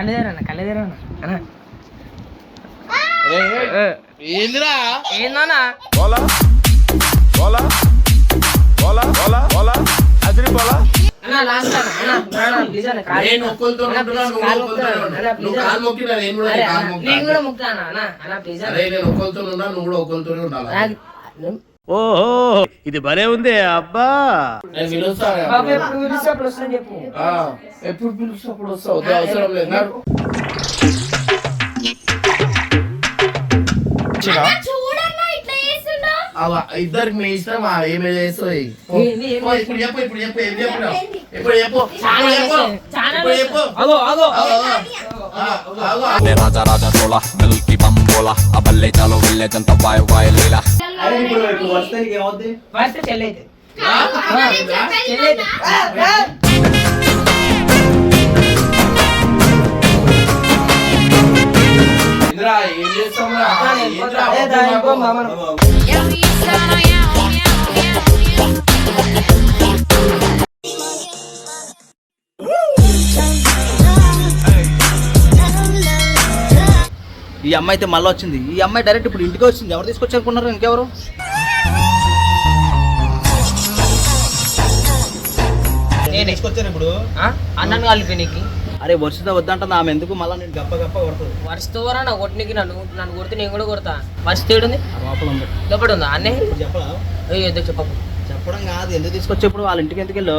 కళ్ళదేరన్నా కళ్ళదేరన్నా. అన్న. ఏందిరా? ప్లీజ్ అన్న కాలు నేను ఒక్కరితో అన్న, ఉంటున్నా, please, నువ్వు కూడా ముక్తాను అన్న ప్లీజ్ నేను ఒక్కరితో ఉన్నా నువ్వు ఒక్కరితోనే ఉండాలి? ఓహో ఇది భలే ఉంది అబ్బా. ఎప్పుడు వస్తావు? అవసరం లేదు. నాకు చూడన్నా ఇట్లా చేస్తున్నా అవ- ఇద్దరికి మీ ఇష్టం ఏమి పో, ఇప్పుడు చెప్పు ఇప్పుడు చెప్పు ఏం చెప్పు. చాలా ఇప్పుడు చెప్పు. చాలా ఇప్పుడు చెప్పు. ఆగు, ఆగు. ఆ, ఆగు, ఆగు. Ne raja raja sola, milky ఇప్పుడు ఇప్పుడు ఏమవుద్ది? వస్తే చెల్లైతే? చెల్లైతే ఇంద్రా, ఏం ఏ, ఈ అమ్మాయి అయితే మళ్ళీ వచ్చింది. ఈ అమ్మాయి డైరెక్ట్ ఇప్పుడు ఇంటికి వచ్చింది. ఎవరు తీసుకొచ్చారనుకున్నారు? ఇంకెవరు? నేనే. తీసుకొచ్చారు ఇప్పుడు. ఆ? అన్నను కలిపి నీకు. అరే వర్షిత వద్దంటుంది ఆమె. ఎందుకు మళ్ళీ నేను గప్ప గప్ప కొడుతుంది? వరుసతోరా నా కొట్టినకి నన్ను నన్ను కొడితే నేను కూడా కొడతా. వరుస తేడుంది లోపల ఉంది. లోపల ఉందా? అన్నే? ఏయ్, ఎందుకు చెప్పకు. చెప్పడం కాదు. ఎందుకు తీసుకొచ్చా ఇప్పుడు? వాళ్ళ ఇంటికి ఎందుకు వెళ్ళు?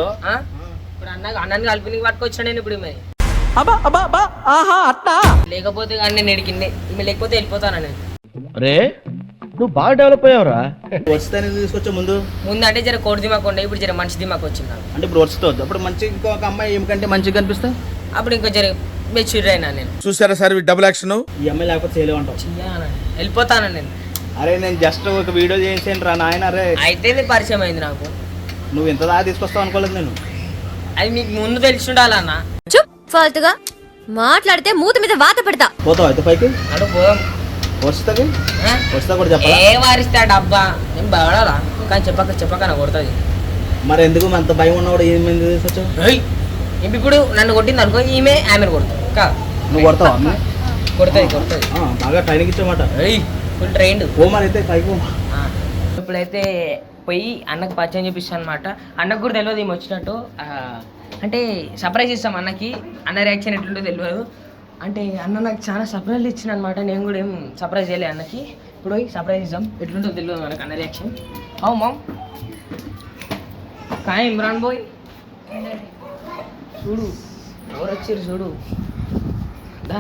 ఇప్పుడు అన్న అన్నని కలిపి నీకు పట్టుకొచ్చా నేను ఇప్పుడు మరి. లేకపోతే కానీ నేను ఎడికింది ఈమె లేకపోతే వెళ్ళిపోతాను నేను రే నువ్వు బాగా డెవలప్ అయ్యావురా. ఎందుకు తీసుకొచ్చా ముందు? ముందు అంటే జర కోడి దిమాకు ఉండే ఇప్పుడు జర మనిషి దిమాకు వచ్చింది నాకు. అంటే ఇప్పుడు వద్దు. అప్పుడు మంచి ఇంకొక అమ్మాయి ఏమికంటే మంచిగా కనిపిస్తే అప్పుడు ఇంకా జర మెచ్యూర్ అయినా నేను. చూసారా సార్ డబుల్ యాక్షన్ ఈ అమ్మాయి లేకపోతే చెయ్యానా? వెళ్ళిపోతాను నేను. అరే నేను జస్ట్ ఒక వీడియో చేసాను రా నాయన అరే. అయితే ఇది పరిచయం అయింది నాకు. నువ్వు ఇంత దాకా తీసుకొస్తావు అనుకోలేదు నేను. అది మీకు ముందు తెలిసి ఉండాలన్న. ఫాల్తుగా మాట్లాడితే మూత మీద వాత పెడతా. పోతావు అయితే పైకి? అడు పోదాం. వర్షితకి ఆ? వర్షిత కూడా చెప్పాలా? ఏ వారిస్తా డబ్బా నేను బాడాలా కానీ చెప్పక చెప్పక నా కొడుతుంది. మరి ఎందుకు? అంత భయం ఉన్నవాడు ఏమైంది తీసుకొచ్చావు? ఇంక ఇప్పుడు నన్ను కొట్టింది అనుకో ఈమె ఆమెను కొడుతుంది. కా? నువ్వు కొడతావా అమ్మ? కొడుతుంది కొడుతుంది. ఆ, బాగా ట్రైనింగ్ ఇచ్చామాట ఫుల్ ట్రైన్డ్ ఓ మరి అయితే పైకి పో. ఇప్పుడైతే పోయి అన్నకు పరిచయం చేపిస్తాను అనమాట అన్నకు కూడా తెలియదు ఏమి వచ్చినట్టు. ఆ, అంటే సర్ప్రైజ్ ఇస్తాం అన్నకి అన్న రియాక్షన్ ఎట్లుంటో తెలియదు అంటే అన్న నాకు చాలా సర్ప్రైజ్ ఇచ్చిన అనమాట నేను కూడా ఏం సర్ప్రైజ్ చేయలే అన్నకి. ఇప్పుడు పోయి సర్ప్రైజ్ ఇస్తాం ఎట్లుంటో తెలియదు మనకు అన్న రియాక్షన్ అవు మామ్. కానీ ఇమ్రాన్ బోయ్. చూడు ఎవరు వచ్చారు చూడు. దా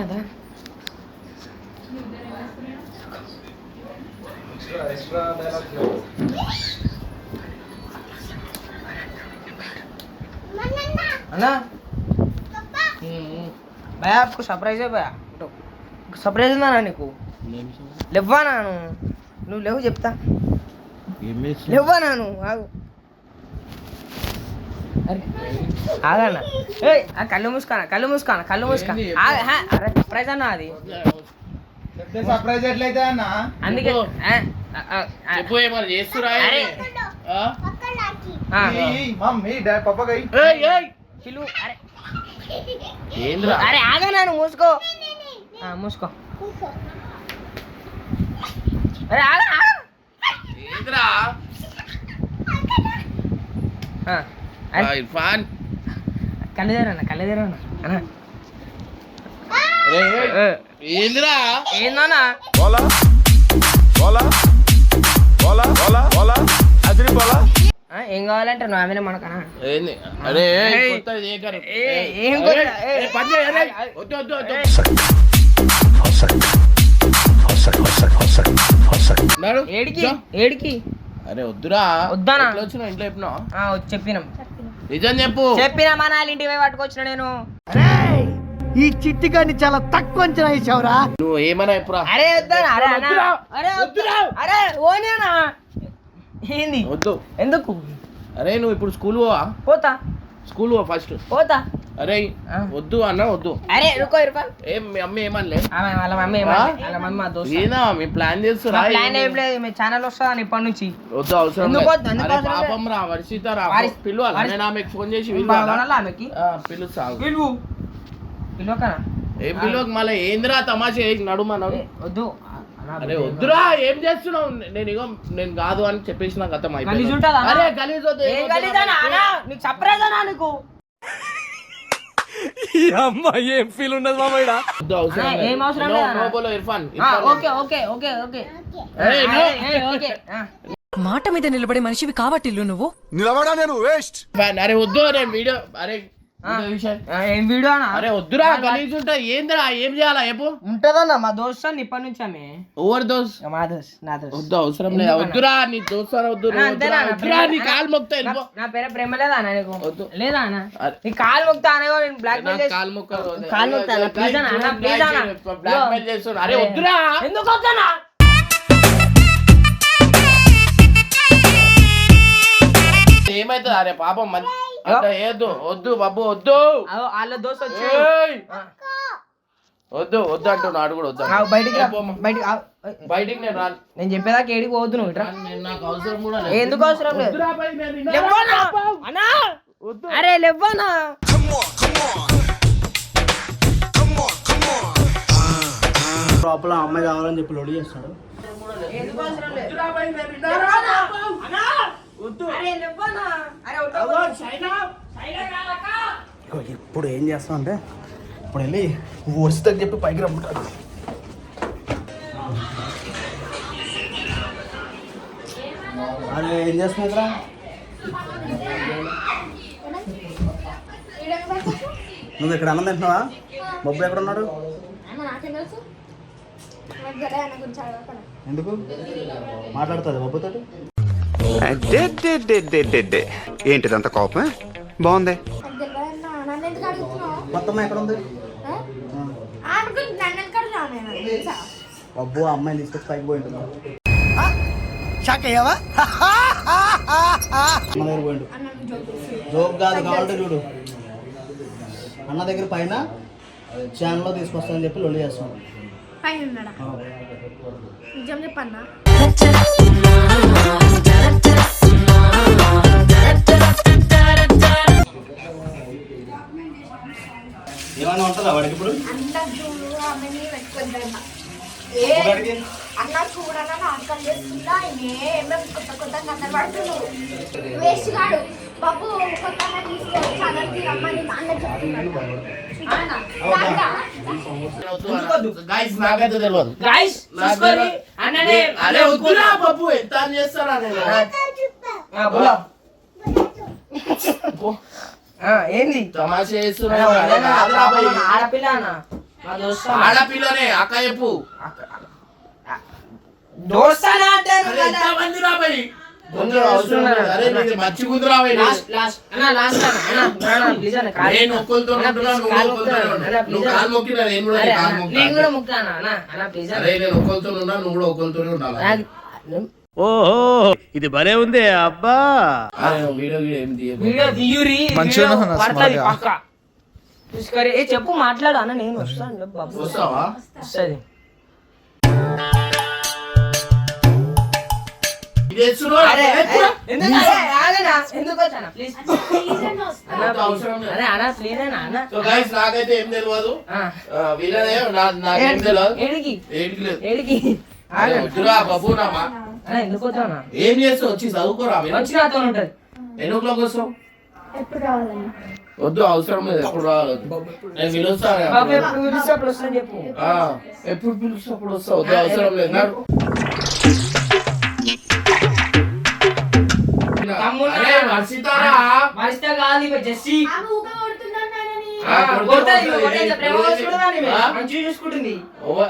దా అన్నా భయ आपको सरप्राइज है भैया సర్ప్రైజ్ ఉందా నీకు లేవ్వా నాను నువ్వు లేవు చెప్తా లేవ్వా నాను ఆగు అరే ఆగన్నా ఏయ్ ఆ కళ్ళు మూసుకానా కళ్ళు మూసుకానా కళ్ళు మూసుకా ఆగ, హా, అరే సర్ప్రైజ్ అన్న అది సర్ప్రైజ్ ఎట్లయితే అన్న అందుకే ఆ, ఆ, ఆ, ఆ, చెప్పు ఏమన్నా చేస్తురా అరే ఆ? ఆ, మమ్మీ డాడ్ పప్పగా ఏయ్, ఏయ్. పిలు అరే. ఏంద్రా? అరే ఆగా నాను మూసుకో. ఆ, మూసుకో. అరే ఆగా ఆగా. ఏంద్రా? ఇర్ఫాన్. కళ్ళదేరన్నా కళ్ళదేరన్నా అన్న. ఏంద్రా? ఏందన్నా? bola, bola, కావాలంటే నువ్వు ఆమెనే మనకనా? ఏంది? అరే ఏ. వద్దు, వద్దు, వద్దు. ఏడికి? అరే వద్దురా. వద్దానా? ఎట్లా వచ్చినావు ఇంట్లో వచ్చి చెప్పినాం. నిజం చెప్పు. చెప్పినా మా నాన్న ఇంటికి పోయి పట్టుకొచ్చిన నేను. ఈ చిట్టిగాన్ని చాలా తక్కువ అంచనా వేసావురా. నువ్వు ఏమన్నా చెప్పురా? అరే వద్దానా? అరే. అరే వద్దురా. అరే ఓనేనా ఏంది? వద్దు. ఎందుకు? అరే నువ్వు ఇప్పుడు స్కూల్ పోవా? పోతా. స్కూల్ పో ఫస్ట్ పోతా. అరే. వద్దు అన్న వద్దు. అరే రుకో ఇరుకో. ఏం మీ అమ్మ ఏమనలే? వాళ్ళ మమ్మీ? వాళ్ళ మమ్మీ మా దోస్తు. ఏనా? మీ ప్లాన్ చేస్తురా? ప్లాన్ ఏం లేదు. మీ ఛానల్ ఇప్పటి నుంచి? వద్దు అవసరం ఎందుకు. వద్దు? అరే? పాపం రా వర్షిత రా. పిలవాలి? నేను ఆమెకు ఫోన్ చేసి పిలవాలా? ఆమెకి? పిలుస్తా. పిలువు. పిలువకనా? ఏం మళ్ళీ ఏందిరా తమాషా? నడుమా నడు. వద్దు. అరే వద్దురా ఏం చేస్తున్నావు నేను ఇగో నేను కాదు అని చెప్పేసి నాకు అర్థం గలీజ్ అయిపోయింది ఉంటుందా అన్న? అరే గలీజ్ వద్దు, ఏం ఏం వద్దు, గలీజానా అన్న? నీకు సర్ప్రైజానా నీకు వద్దు, అవసరం అన్న, లేదు. ఏం అవసరం No, లేదు no అన్న. బోలో ఇర్ఫాన్ ఆ, Irfan okay okay okay okay అరే, no. ఏ, ఏ, ఓకే ఆ. మాట మీద నిలబడే మనిషివి కావట్టిల్లు నువ్వు నిలబడా నేను వేస్ట్ అరే వద్దు నేను వీడియో అరే ఏం వీడియో అన్న? అరే వద్దురా గలీజ్ ఏందిరా ఏం చేయాలా ఉంటదన్న మా దోస్త్ అని ఇప్పటి నుంచి ఆమె ఓవర్ దోస్ మా దోస్త్ నా దోస్త్. వద్దు అవసరం లేదు. వద్దురా నీ వద్దు వద్దురా, నీ కాలు మొక్తా వెళ్ళిపో. నా పేరు ప్రేమ లేదా అన్న నీకు? వద్దు. లేదా అన్న? అరే. నీ కాలు మొక్తా అనే నేను బ్లాక్ మెయిల్ నాకు చేసి కాలు మొక్కలు వద్దు. కాలు మొక్తా అన్న, ప్లీజ్ అన్న, అన్న, ప్లీజ్ అన్న. బ్లాక్ మెయిల్ చేస్తున్నా అరే వద్దురా. ఎందుకు వద్దనా ఏమైతుంది అరే పాపం మంచి అట్లా ఏదో వద్దు బాబు వద్దు. వాళ్ళ దోస్త్ వచ్చి! వద్దు వద్దు అంటున్నా ఆడు కూడా వద్దు అంటున్నాడు. బయటికి. బయటికి బయటికి నేను రాను. నేను చెప్పేదాకా ఏడికి పోవద్దు నువ్వు ఇట్రా. నేను నాకు అవసరం కూడా లేదు. ఎందుకు అవసరం లేదు? అన్నా? అరే లేవ్వనా లోపల అమ్మాయి కావాలని చెప్పి లొడి చేస్తాడు. ఎందుకు అవసరం లేదు? ఇప్పుడు ఏం చేస్తాం అంటే ఇప్పుడు వెళ్ళి వస్తుందని చెప్పి పైకి రమ్ముతాడు అరే ఏం చేస్తున్నావురా నువ్వు ఇక్కడ అన్నం తింటున్నావా? బొబ్బు ఎక్కడ ఉన్నాడు? నాకేం తెలుసు? నాకు జరే అన్న గురించి అడగకుండా. ఎందుకు? మాట్లాడుతుంది బొబ్బుతోటి ఏంటిదంత కోపం? బాగుంది. మొత్తం ఎక్కడ ఉంది? అబ్బో తీసుకొచ్చి పైకి ఉంటుంది షాక్ అయ్యావా? అన్న దగ్గర పోయిండు. అన్న జోక్ కాదు కావాలంటే చూడు. అన్న దగ్గర పైన ఛానల్లో తీసుకొస్తానని చెప్పి లొల్లి పైన నిజం చెప్పన్నా? ఏమైనా ఉంటుందా వాడికి ఇప్పుడు? అన్న చూడన్నా ఏమేమి కొత్త కొత్త వేస్ట్ కాడు బాబు రమ్మని చెప్తున్నాడు. బాబు ఎంత చేస్తారా ఏంది? తమాషా చేస్తున్నావు? ఆడపిల్ల ఆడపిల్లనే? అక్క చెప్పు. దోస్తానా అంటే ఎంత మంది నేను ఒక్కరితో నువ్వు కూడా ఒక్కరితోనే ఉండాలి? ఓహో ఇది భలే ఉంది అబ్బా అరే, వీడియో గీడియో ఏం తీయకు. వీడియో తీయురి మంచిగా వీడియో ఉన్నా పడతది స్మార్ట్గా. పక్క చూసుకోరి ఏ చెప్పు మాట్లాడు అన్న నేను వస్తాను బాబు వస్తావా వస్తుంది ఇది ఎత్తుతున్నావు? అరే ఎత్తు. ఎందుకు అరే, ఆగనా? ఎందుకు వచ్చానా ప్లీజ్ అన్న అంత అవసరం లేదు. అరే అన్న ప్లీజ్ అన్న అన్న సో గైస్ నాకైతే ఏం తెలియదు ఆ. ఆ, వీళ్ళనే నా- నాకేం తెలియదు ఏడికి ఏంటి లేదు ఏడికి అరే, వద్దురా బాబు నా మా అన్న ఎందుకు వచ్చానా ఏం చేస్తావు? వచ్చి చదువుకోరా. వచ్చి నాతో ఉంటది ఎన్ని ఓ వస్తావు? ఎప్పుడు రావాలన్నా వద్దు అవసరం లేదు ఎప్పుడు రావాలి? నేను పిలుస్తాను బాబు ఎప్పుడు అప్పుడు వస్తావు వద్దు అవసరం లేదు. నాడు. తమ్ముడా. వర్షితారా మరిస్తే కాదు జెస్సీ.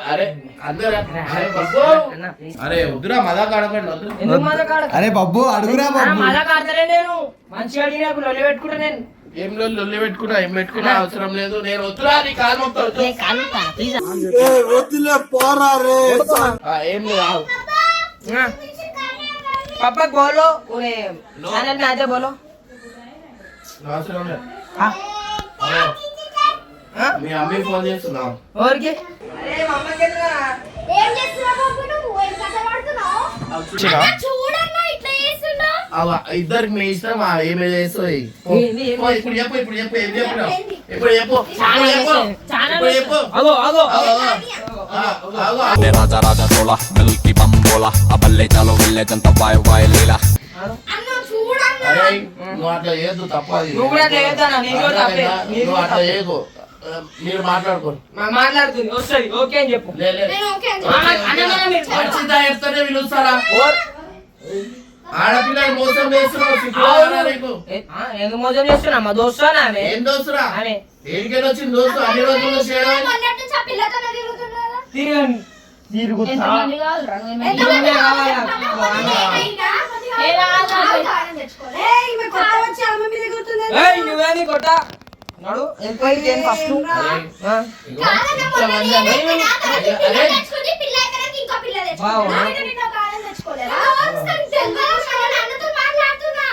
అరే అందరు అరే బాబు. అన్న ప్లీజ్ అరే వద్దురా మదా కాడకండి వద్దు ఎందుకు మజా కాడ అరే బబ్బు అడుగురా బాబు మజా కాడతలే నేను మంచిగా అడిగినప్పుడు లొల్లి పెట్టుకుంటా నేను ఏం లొల్లి లొల్లి పెట్టుకున్నా ఏం పెట్టుకున్నా అవసరం లేదు నేను వద్దురా నీ కాలు మొత్తం వద్దు నేను కాలుతా ప్లీజ్ ఆ, ఏం లేదు ఆగు. पापा बोलो उन्हें चैनल में आते बोलो అవసరం లేదు हाँ హలో. हाँ మీ అమ్మ ఫోన్ చేస్తున్నావు ఓకే మీ ఇష్టం ఏమి చేస్తాయి ఇప్పుడు చెప్పు ఇప్పుడు చెప్పు ఏం చెప్పు. ఇప్పుడు చెప్పు. ఇప్పుడు చెప్పు. రాజా రాజా సోలా. బలుకి బంబోలా. అబల్లే చాలు వెళ్ళేదంతా బాయ్ బాయ్ లీలా. అరే నువ్వు అట్లా చేయొద్దు తప్పది నువ్వు కూడా అట్లా చేయొద్దన్నా, నీకు కూడా తప్పే. నీకు నువ్వు కూడా అట్లా తప్పే. చేయకు మీరు మాట్లాడుకోండి మా- మాట్లాడుతుంది వస్తుంది ఓకే అని చెప్పు లే, లే. నేను ఓకే అని అన్న, చెప్పాను. అన్న, అన్న, మీరు మంచిదా చెప్తానే పిలుస్తారా ఆడపిల్లలు మోసం చేస్తున్నావు సిగ్గు అవును. రాదా నీకు? ఏ- ఆ, ఎందుకు మోసం చేస్తున్నా మా దోస్తు ఆమె ఏం దోస్తురా ఆమె దేనికైనా వచ్చింది దోస్తు అన్ని రోజులు చేయడం మొన్నటి నుంచి ఆ పిల్లతోనే తిరుగుతున్నారా? తిరగండి తిరుగుతా ఎంతమంది ఇంకొందే కావాలా? ఎంతమంది. కొట్ట నడు ఫస్ట్.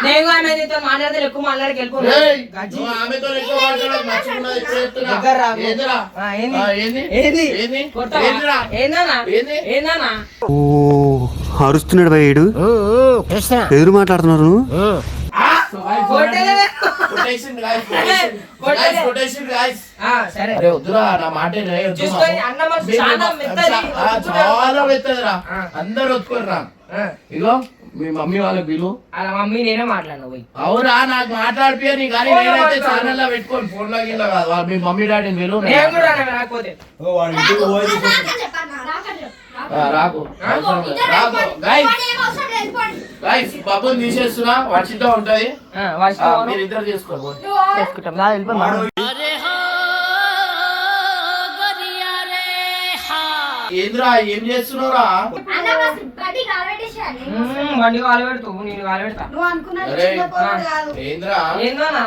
నేను ఆమె నీతో మాట్లాడితే ఎక్కువ మాట్లాడికి? ఏందిరా? ఏందన్నా? అరుస్తున్నాడు భయ్యుడు ఎదురు మాట్లాడుతున్నారు? చాలా. అందరు ఒత్తుకోర్రా. ఇగో మీ మమ్మీ వాళ్ళకి బిలు అలా మమ్మీ నేనే మాట్లాడినా పోయి. అవురా నాకు మాట్లాడిపోయి కానీ నేనైతే. ఛానల్లో పెట్టుకోను ఫోన్లో గిల్ల కాదు. వాళ్ళ మీ మమ్మీ డాడీని బిలు నేను కూడా అన్నా రాకపోతే రాకు. రాకు. గైస్ బాబుని తీసేస్తున్నా వర్షితో ఉంటది. మీరు ఇద్దరు చేసుకోండి. నువ్వు చేసుకుంటాం. రా, వెళ్ళిపోయి మాట్లాడు. ఏంద్రా ఏం బస్ బండి కాలు పెడతావు నేను కాలు పెడతా. ఏంద్రా? ఏందన్నా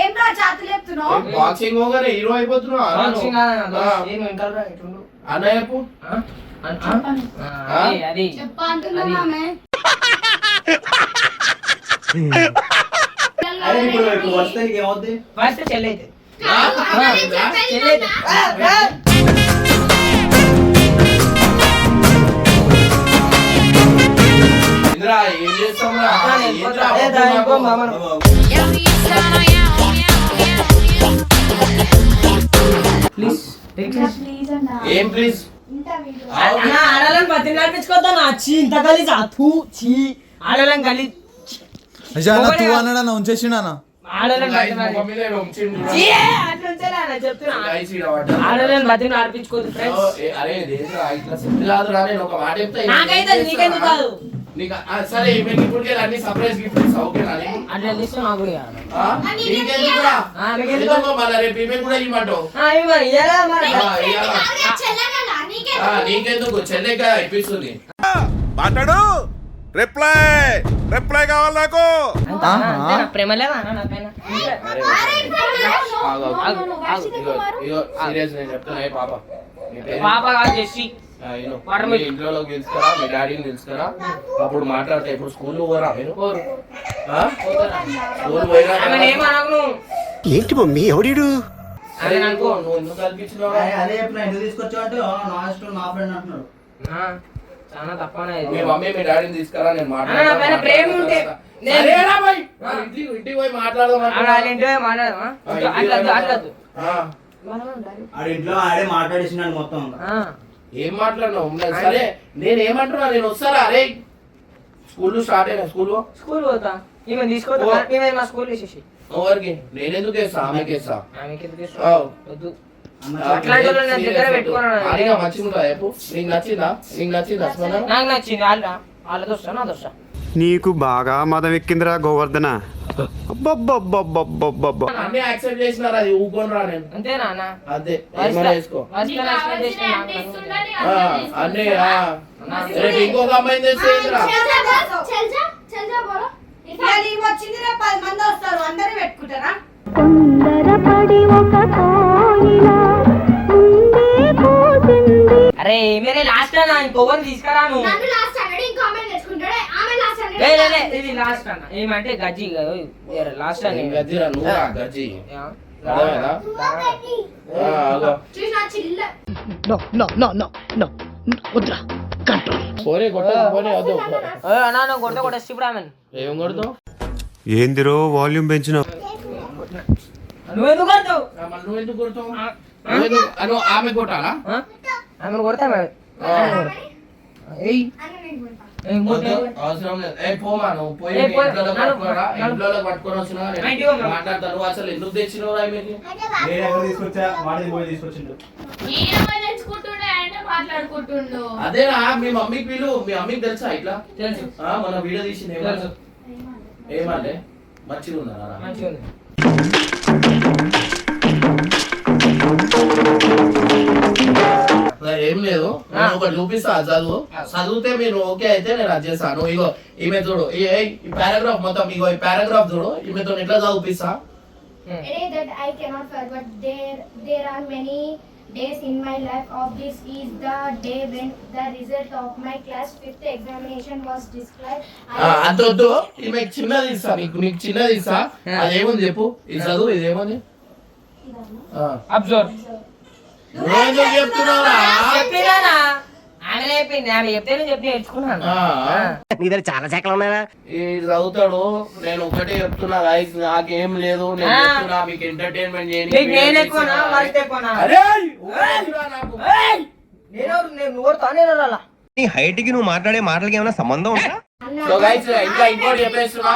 ఏం రా చేతులు ఎత్తున్నావు బాక్సింగ్ హీరో అయిపోతున్నావా? బాక్సింగ్ కాదన్నా, ఆ. దోస్త్. ఏం వింటారు రా, ఇటుండు. అన్నయ్య చెప్పు ఆ? ఆ? ఆ, అది, అది చెప్పా అంటున్నా అది. ఆమె. అరే ఇప్పుడు ఇప్పుడు వస్తే నీకు ఏమవుద్ది ఫస్ట్ చెల్లైతే కాదు, అన్న, నేను చెప్పేది చెల్లైతే వినన్నా? ఏంద్రా ఏం చేస్తావురా ఆ, నేను ఏంద్రా పోతా. ఏ, వద్దు దా, నాకు. ఇంకో మామను. ప్లీజ్ ఏం ప్లీజ్ అన్న ఆడలను బతి నడిపించుకోద్దా నా? చీ ఇంత కలిసి అథూ చీ. ఆడలను కలి అన్నాడన్న ఉంచేసిండన్న ఆడలను బతి మమ్మీ నేను ఉంచిండు చూడు. చీ, అట్లా ఉంచేలా అన్న, చెప్తున్నా. Guys, ఈడ పడ్డా. ఆడలను బతి నడిపించుకోదు నాకైతే? నీకెందుకు కాదు? నీకు సరే మీకు ఇప్పటికే అన్ని సర్ప్రైజ్ గిఫ్ట్స్ ఓకేనా నీకు? అట్లా తీస్తే నాకు కూడా? నీకెందుకురా? నీకెందుకు? మళ్ళా రేపు ఈమె కూడా ఇవ్వమంటావు. ఆ, నీకెందుకు చెల్లెక ఇప్పిస్తుంది మాట్లాడు రిప్లై రిప్లై కావాలి నాకు? ప్రేమ లేదా సీరియస్ నేను చెప్తున్నా పాప? పాప కాదు జెస్సీ మీ. ఇంట్లోకి డాడీని అప్పుడు మాట్లాడతా ఇప్పుడు స్కూల్ పోరా మీరు కోరు ఆ? స్కూల్ పోయినా ఏంటి మమ్మీ ఎవడీడు అరే అనుకో నువ్వు ఎందుకు కల్పించినావు? అరే, అదే చెప్పిన ఎందుకు తీసుకొచ్చావు అంటే "ఆ, నా ఇష్టం నా ఫ్రెండ్ అంటున్నాడు. ఆ, చాలా తప్పనే ఇది. మీ మమ్మీ మీ డాడీని తీసుకురా నేను అన్న, నా పైన ప్రేమ ఉంటే? మరి ఇంటికి ఇంటికి పోయి మాట్లాడదాం పోయి మాట్లాడదామా? అట్లా పోయి అట్లా. ఆడ ఇంట్లో ఆడే మాట్లాడేసినాడు మొత్తం. ఆ. ఏం మాట్లాడినావు? సరే. నేను ఏమంటున్నా నేను వస్తారా? అరే స్కూల్ స్టార్ట్ అయినా స్కూల్? స్కూల్ పోతా. ఈమె ఈమె మా స్కూల్ వేసేసి ఎవరికి నేను ఎందుకు వేస్తా ఆమెకి వేస్తా మంచిగా నీకు నచ్చిందా నీకు నచ్చిందా స్మరణ నాకు నచ్చింది వాళ్ళ వాళ్ళతో వస్తా నాతో వస్తా నీకు బాగా మదం ఎక్కిందిరా గోవర్ధన అన్ని యాక్సెప్ట్ చేసినారు అది ఊకొని రా నేను అంతేనా అదే వేసుకో అన్నీ. రేపు ఇంకొక అమ్మాయిని ఏందిరా? చెల్జా బస్, చెల్జా, చెల్జా బోలో. వచ్చింది రేపు పది మంది వస్తారు అందరూ పెట్టుకుంటారా? అరే మీరే లాస్ట్ అన్న ఇంకొకరిని తీసుకురాను నన్ను లాస్ట్ అన్నాడు ఇంకో అమ్మాయిని తెచ్చుకుంటాడే. ఆమె లాస్ట్ లే, లే, లే, అన్నాడు ఇది లాస్ట్ అన్న. ఏమంటే గజ్జి లాస్ట్ ఏం అని గజ్జిరా నువ్వురా గజ్జి అర్థమైందా? ఆ, అగో. చూసిన చిల్ల. పోనీ కొట్ట పోనీ వద్దు అన్నా నువ్వు కొడితే కొట్టేసి ఇప్పుడు ఆమెను ఏం కొడుతావు ఏందిరో వాల్యూమ్ పెంచిన నువ్వెందుకు కొడతావు కొడతావు ఆమె కొట్టాలా ఆ? ఆమెను కొడతా మరి. ఏయ్ అన్న నేను కొడతా. ఏం వద్దు, కొట్టావు? అవసరం లేదు ఏ పోమా నువ్వు పోయి ఏ, మీ పోయి. ఇంట్లో నడు, పట్టుకోరా నడు. ఇంట్లో పట్టుకొని వచ్చినా మా ఇంటికి పోమ్మా. మాట్లాడతాను నువ్వు అసలు ఎందుకు తెచ్చినావు ఆమెకి అయితే వా. నేను ఎక్కడ తీసుకొచ్చా వాడిని పోయి తీసుకొచ్చిండు నేనేమో తెచ్చుకుంటుండే ఆయన మాట్లాడుకుంటుండు. అదేనా మీ మమ్మీకి వీళ్ళు మీ మమ్మీకి తెలుసా ఇట్లా? తెలుసు. ఆ, మన వీడియో తీసింది తెలుసు. ఏమంటే మంచిగా ఉన్నారా మంచిగా ఉంది. అలా ఏం లేదు. నేను ఒకటి చూపిస్తా చదువు. చదివితే మీరు ఓకే అయితే నేను అది చేస్తాను. ఇగో ఈమె చూడు. ఈ పారాగ్రాఫ్ మొత్తం ఇగో ఈ పారాగ్రాఫ్ చూడు. ఈమెతో ఎట్లా చదివిస్తా that I cannot forget. There, there are many days in my life. Of this is the day when the result of my class fifth examination was described. అంతొద్దు ఈమె చిన్నది ఇస్తా నీకు నీకు చిన్నది ఇస్తా అదేముంది చెప్పు ఇది చదువు ఇదేముంది ఆ. అబ్జర్వ్ నువ్వెందుకు చెప్తున్నావురా చెప్పినానా నీ చాలా శాఖలు ఉన్నాయా ఈ చదువుతాడు. నేను ఒకటే చెప్తున్నా guys, నాకేం లేదు. నేను. చెప్తున్నా మీకు ఎంటర్టైన్మెంట్ నీ హైట్కి నువ్వు మాట్లాడే మాటలకి ఏమైనా సంబంధం ఉందా? సో గైస్ ఇంకా ఇంకోటి చెప్పేస్తున్నా.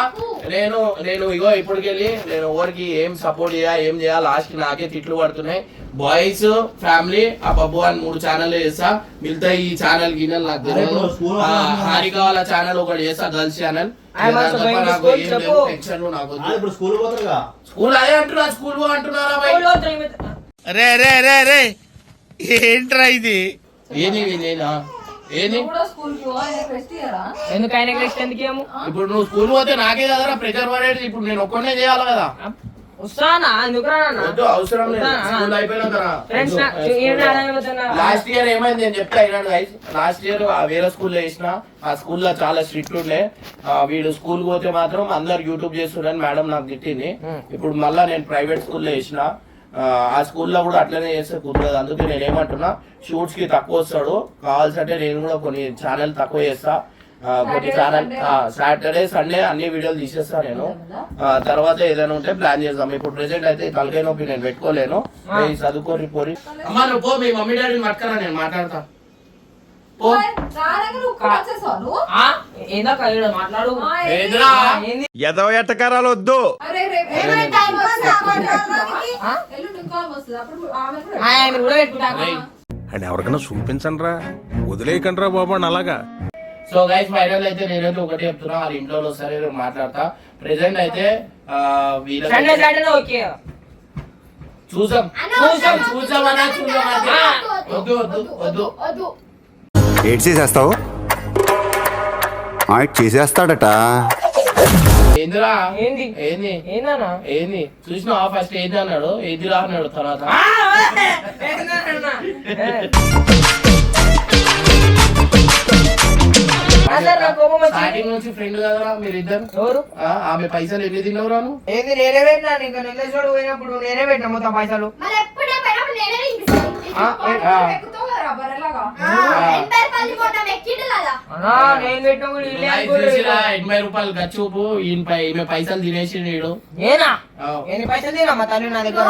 నేను నేను ఇగో ఇప్పటికెళ్ళి నేను ఎవరికి ఏం సపోర్ట్ చేయ ఏం చేయాలి లాస్ట్ నాకే తిట్లు పడుతున్నాయి. బాయ్స్ ఫ్యామిలీ ఆ బబ్బు అని మూడు ఛానల్ చేస్తా. మిగతా ఈ ఛానల్ గిన్నెలు నాకు తెలియదు. వాళ్ళ హారిక వాళ్ళ ఛానల్ ఒకటి చేస్తా గర్ల్స్ ఛానల్ స్కూల్ అదే అంటున్నా స్కూల్ అంటున్నారా రే రే రే రే. ఏంట్రా ఇది? ఏంది నేనా ఏంది? ఎందుకు ఆయన నెక్స్ట్ ఎందుకు ఏమో ఇప్పుడు నువ్వు స్కూల్ పోతే నాకే కదరా ప్రెజర్ పడేది. ఇప్పుడు నేను ఒక్కనే చేయాలి కదా. వస్తానా? ఎందుకు రానా? వద్దు అవసరం లేదు? స్కూల్ అయిపోయినాక ఫ్రెండ్స్. లాస్ట్ ఇయర్ ఏమైంది నేను చెప్తా అయినాడు గైస్ లాస్ట్ ఇయర్ వేరే స్కూల్లో వేసిన ఆ స్కూల్లో చాలా స్ట్రిక్ట్ ఉండే. ఆ, వీడు స్కూల్ పోతే మాత్రం అందరు యూట్యూబ్ చేస్తున్నారని మేడం నాకు తిట్టింది. ఇప్పుడు మళ్ళా నేను ప్రైవేట్ స్కూల్లో వేసిన ఆ, ఆ స్కూల్లో కూడా అట్లనే చేస్తే కుదరదు. అందుకే నేను ఏమంటున్నా షూట్స్కి తక్కువ వస్తాడు. కావాల్సంటే నేను కూడా కొన్ని ఛానల్ తక్కువ చేస్తా. కొన్ని ఛానల్ సాటర్డే సండే అన్ని వీడియోలు తీసేస్తా నేను. ఆ, తర్వాత ఏదైనా ఉంటే ప్లాన్ చేద్దాం. ఇప్పుడు ప్రెసెంట్ అయితే తలకాయ నొప్పి నేను పెట్టుకోలేను. ఏయ్, చదువుకోరి పోరి. అమ్మా నువ్వు పో మీ మమ్మీ డాడీని పట్టుకరా నేను మాట్లాడతా. మాట్లాడు. ఎదవ ఎట్టకారాలు వద్దు. కూడా. అని ఎవరికైనా చూపించండి రా వదిలేయకండి రా బాబు అని అలాగా. సో గైస్ ఫైనల్ అయితే నేనైతే ఒకటి చెప్తున్నా వాళ్ళ ఇంట్లో సరే నేను మాట్లాడతా. ప్రెసెంట్ అయితే సండే సాటర్డే ఓకే చూసాం. చూసాం చూసామన్నా చూసామన్నా వద్దు వద్దు వద్దు వద్దు ఏడ్ చేసేస్తావు చేసేస్తాడట ఏందిరా? ఏంది? ఏంది? ఏందన్నా? ఏంది? చూసినావా ఫస్ట్ ఏంది అన్నాడు? ఏందిరా అన్నాడు తర్వాత. స్టార్టింగ్ నుంచి ఫ్రెండ్ కదరా మీరిద్దరు. ఎవరు? ఆ, ఆమె పైసలు ఎన్ని తిన్నవరా నువ్వు? ఏంది నేనే పెట్టినా? ఇంకా నెల్లేశ్వరుడు పోయినప్పుడు నేనే పెట్టినా మొత్తం పైసలు? ఎనభై రూపాయలు నేను గచ్చూపు ఈయన పైసలు తినేసి నీడు ఏనా ఆ. ఎన్ని పైసలు తినమ్మా తల్లి నా దగ్గర?